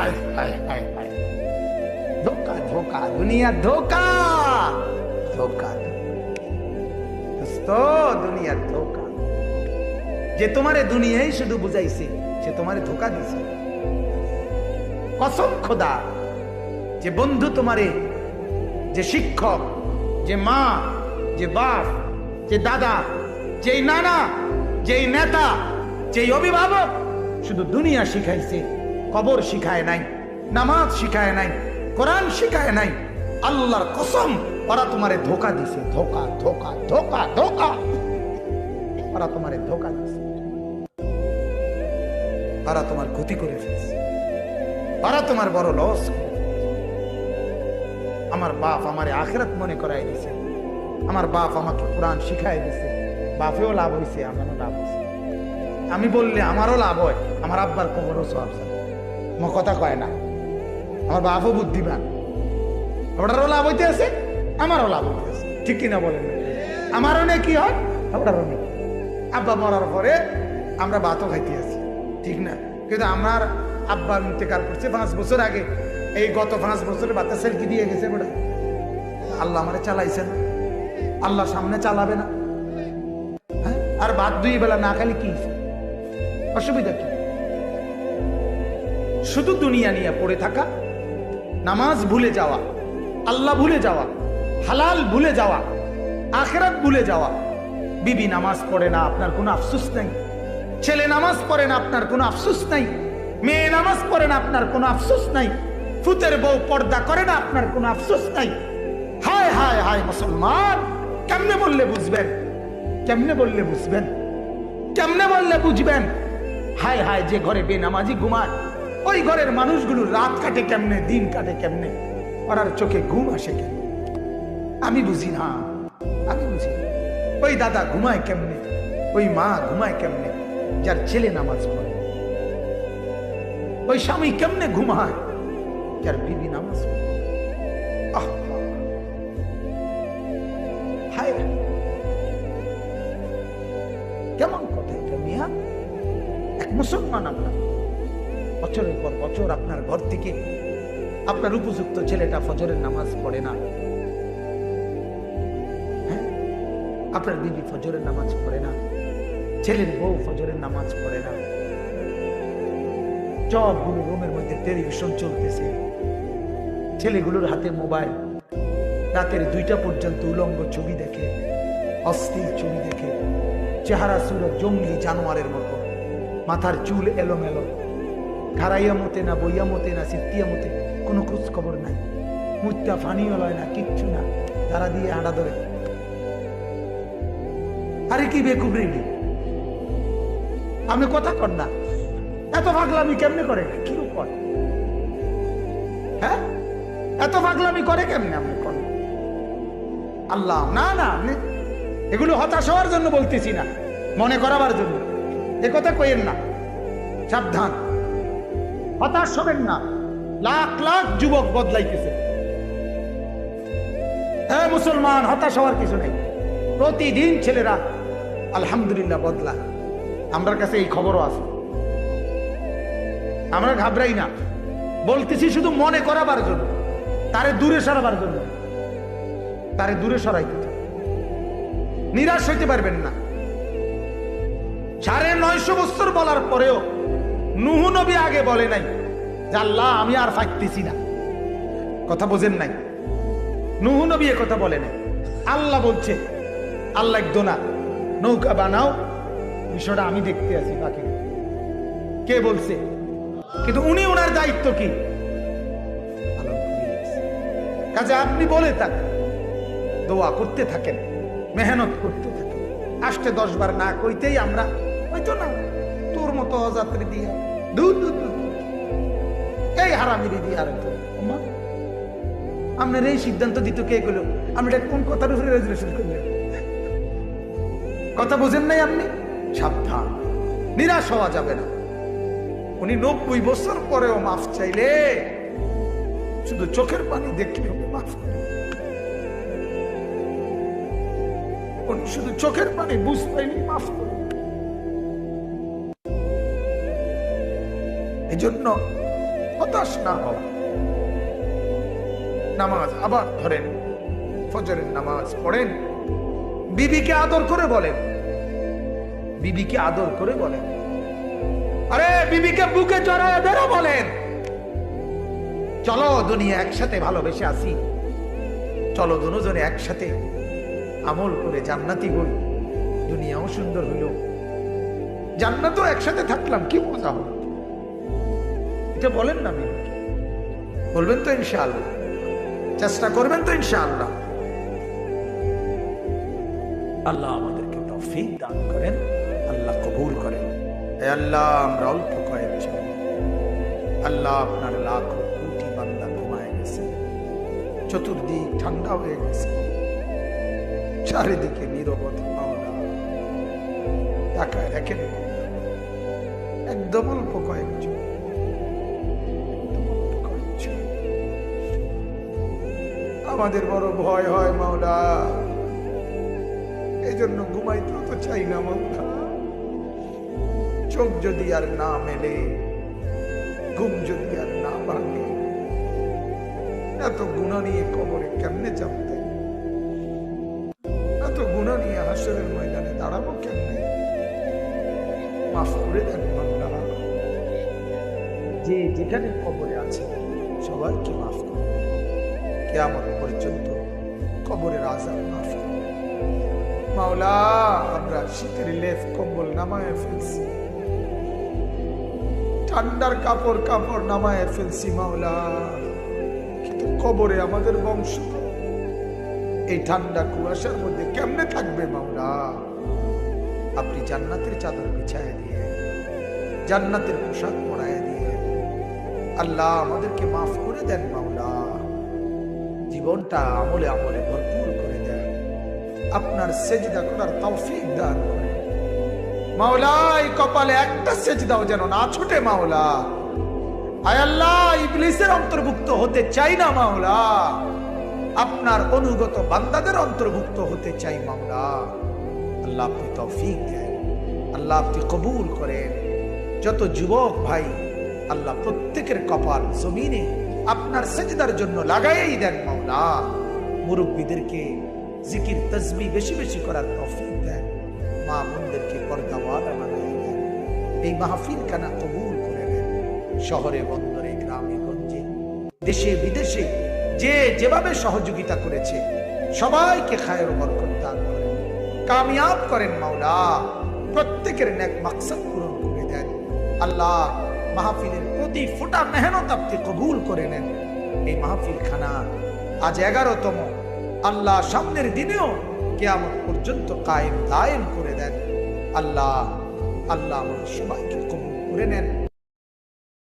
হায় হায় ধোকা ধোকা, দুনিয়া ধোকা ধোকা। দুনিয়া ধোকা। যে তোমারে দুনিয়াই শুধু বুঝাইছে, সে ধোকা দিছে। কসম খোদা, যে বন্ধু তোমারে, যে শিক্ষক, যে মা, যে বাপ, যে দাদা, যেই নানা, যেই নেতা, যেই অভিভাবক শুধু দুনিয়া শিখাইছে। কবর শিখায় নাই, নামাজ শিখায় নাই, কোরআন শিখায় নাই। আল্লাহর কসম, ওরা তোমারে ধোকা দিছে, ধোকা ধোকা ধোকা ধোকা। ওরা তোমারে ধোকা দিছে। তোমার ক্ষতি করে ফেলছে। তোমার বড় লস আমার বাপ আমারে আখেরাত মনে করাই দিছে। আমার বাপ আমাকে কোরআন শিখাই দিছে। বাপেও লাভ হয়েছে আমারও লাভ হয়েছে আমি বললে আমারও লাভ হয়, আমার আব্বার কবরও সব মো কথা কয় না। আমার বাপও বুদ্ধিমান। ওটারও লাভ হইতে আছে আমারও লাভ হইতে আছে। ঠিক কিনা বলেন আমারও নে কি হয়? ওটারও নেই আব্বা মরার পরে আমরা ভাতও খাইতে আছি। ঠিক না? কিন্তু আমার আব্বা ইন্তেকাল করছে পাঁচ বছর আগে। এই গত পাঁচ বছরে বাচ্চা সেলকি দিয়ে গেছে বেটা। আল্লাহ আমারে চালাইছেন আল্লাহ সামনে চালাবে না। হ্যাঁ? আর বাদ দুই বেলা না খালি কি অসুবিধা কি? শুধু দুনিয়া নিয়ে পড়ে থাকা, নামাজ ভুলে যাওয়া, আল্লাহ ভুলে যাওয়া, হালাল ভুলে যাওয়া, আখেরাত ভুলে যাওয়া। বিবি নামাজ পড়ে না, আপনার কোনো আফসুস নাই। ছেলে নামাজ পড়ে না, আপনার কোনো আফসুস নাই। মেয়ে নামাজ পড়ে না, আপনার কোনো আফসোস নাই। ফুতের বউ পর্দা করে না, আপনার কোনো আফসোস নাই। হায় হায় হায়, মুসলমান, কেমনে বললে বুঝবেন? কেমনে বললে বুঝবেন? কেমনে বললে বুঝবেন? হায় হায়, যে ঘরে বেনামাজি ঘুমায় ওই ঘরের মানুষগুলো রাত কাটে কেমনে, দিন কাটে কেমনে? ওরার চোখে ঘুম আসে কেন আমি বুঝি না, আমি বুঝি ওই দাদা ঘুমায় কেমনে? ওই মা ঘুমায় কেমনে? যার ছেলে নামাজ পড়ে। ওই স্বামী কেমনে ঘুমায়? যার বিবি নামাজ পড়ে। আহ কেমন কথা এটা মিয়া? এক মুসলমান আপনার। বছরের পর বছর আপনার ঘর থেকে আপনার উপযুক্ত ছেলেটা ফজরের নামাজ পড়ে না। হ্যাঁ? আপনার বিবি ফজরের নামাজ পড়ে না। ছেলের বউ ফজরের নামাজ পড়ে না। সবগুলো রুমের মধ্যে টেলিভিশন চলতেছে। ছেলেগুলোর হাতে মোবাইল রাতের দুইটা পর্যন্ত উলঙ্গ ছবি দেখে, অস্থির ছবি দেখে, চেহারা সুর জঙ্গলি জানোয়ারের মতো। মাথার চুল এলোমেলো। খারাইয়া মতে না বইয়া মতে না সিদ্ধিয়া মতে কোনো খোঁজ খবর নাই। মুত্যা ফানিও লয় না, কিচ্ছু না, তারা দিয়ে আড়া ধরে। আরে কি বেকুবরি আমি কথা কর না। এত পাগলামি কেমনে করে? কি হ্যাঁ? এত পাগলামি করে কেমনে আপনি কর? আল্লাহ, না না এগুলো হতাশ হওয়ার জন্য বলতেছি না। মনে করাবার জন্য। এ কথা কইেন না। সাবধান। হতাশ হবেন না। লাখ লাখ যুবক বদলাইতেছে। হ্যাঁ মুসলমান, হতাশ হওয়ার কিছু নেই। প্রতিদিন ছেলেরা আলহামদুলিল্লাহ বদলা আমার কাছে এই খবরও আছে। আমরা ঘাবড়াই না। বলতেছি শুধু মনে করাবার জন্য। তারে দূরে সরাবার জন্য। তারে দূরে সরাইতে নিরাশ হইতে পারবেন না। সাড়ে নয়শো বছর বলার পরেও নুহু নবী আগে বলে নাই যে, আল্লাহ, আমি আর ফাঁকতেছি না। কথা বোঝেন নাই? নুহু নবী কথা বলে নাই। আল্লাহ বলছে, আল্লাহ একদো না নৌকা বানাও বিষয়টা আমি দেখতে আছি, বাকি কে বলছে? কিন্তু উনি ওনার দায়িত্ব কি। কাজে আপনি বলে থাকেন দোয়া করতে থাকেন, মেহনত করতে থাকেন। আসতে দশ বার না কইতেই আমরা হয়তো না, তোর মতো অযাত্রী দিয়ে। এই হারামিরি দিয়ে আর আপনার এই সিদ্ধান্ত দিত কে গেলো এটা কোন কথার উপরে রেজুলেশন করলেন? কথা বোঝেন নাই আপনি? সাবধান। নিরাশ হওয়া যাবে না। উনি নব্বই বছর পরেও মাফ চাইলে শুধু চোখের পানি দেখলে মাফ শুধু চোখের পানি বুঝ পাইনি মাফ করে এই জন্য হতাশ না হওয়া। নামাজ আবার ধরেন, ফজরের নামাজ পড়েন, বিবিকে আদর করে বলেন। বিবিকে আদর করে বলেন। আরে, বিবিকে বুকে জড়ায় ধরে বলেন। চলো দুনিয়া একসাথে ভালোবেসে আসি। চলো দুজনে একসাথে আমল করে জান্নাতি হই। দুনিয়াও সুন্দর হইল। জান্নাতও একসাথে থাকলাম, কি মজা হলো। এটা বলেন না বিবিকে বলবেন তো ইনশাআল্লাহ। চেষ্টা করবেন তো ইনশাআল্লাহ। আল্লাহ আমাদেরকে তৌফিক দান করেন আল্লাহ কবুল করেন। আল্লাহ আমরা অল্প কয়েকজন। আল্লাহ আপনার লাখ কোটি বান্দা ঘুমায় গেছে। চতুর্দিক ঠান্ডা হয়ে গেছে। চারিদিকে নীরবতা পাওনা টাকা দেখেন একদম অল্প কয়েকজন। আমাদের বড় ভয় হয় মাওলা। এই জন্য ঘুমাইতেও তো চাই না মাওলা। চোখ যদি আর না মেলে, ঘুম যদি আর না ভাঙে, এত গুণা নিয়ে কবরে কেমনে চাপতে এত গুণা নিয়ে হাসরের ময়দানে দাঁড়াবো কেমনে? মাফ করে দেন মামলা যে যেখানে কবরে আছে, সবাইকে মাফ করুন। কেয়ামত পর্যন্ত কবরের আজাব করুন। মাওলা, আমরা শীতের লেফ কম্বল নামায় ফেলছি। ঠান্ডার কাপড় কাপড় নামায় ফেলছি মাওলা। কিন্তু কবরে আমাদের বংশ, এই ঠান্ডা কুয়াশার মধ্যে কেমনে থাকবে মাওলা? আপনি জান্নাতের চাদর বিছায় দিয়ে, জান্নাতের পোশাক পরায় দিয়ে, আল্লাহ আমাদেরকে মাফ করে দেন মাওলা। জীবনটা আমলে আমলে ভরপুর করে দেন আপনার সেজদা করার তৌফিক দান করেন মাওলা এই কপালে একটা সেজদাও যেন না ছুটে, মাওলা। আয় আল্লাহ, ইবলিসের অন্তর্ভুক্ত হতে চাই না, মাওলা। আপনার অনুগত বান্দাদের অন্তর্ভুক্ত হতে চাই, মাওলা। আল্লাহ আপনি তৌফিক দেন। আল্লাহ আপনি কবুল করেন। যত যুবক ভাই, আল্লাহ প্রত্যেকের কপাল, জমিনে আপনার সেজদার জন্য লাগাইই দেন, মাওলা। মুরব্বীদেরকে জিকির তসবি বেশি বেশি করার তৌফিক দেন। মা বোনদেরকে পর্দাওয়ালা বানাই দেন। এই মাহফিল কানা কবুল করে নেন। শহরে, বন্দরে, গ্রামে, গঞ্জে, দেশে, বিদেশে যে যেভাবে সহযোগিতা করেছে, সবাইকে খায়ের বরকত দান করেন। কামিয়াব করেন মাওলা। প্রত্যেকের নেক মাকসাদ পূরণ করে দেন। আল্লাহ মাহফিলের প্রতি ফোটা মেহনত আপনি কবুল করে নেন। এই মাহফিল খানা আজ এগারোতম। আল্লাহ সামনের দিনেও কেয়ামত পর্যন্ত কায়েম দায়েম করে দেন। আল্লাহ আল্লাহ আমাদের সবাইকে কবুল করে নেন।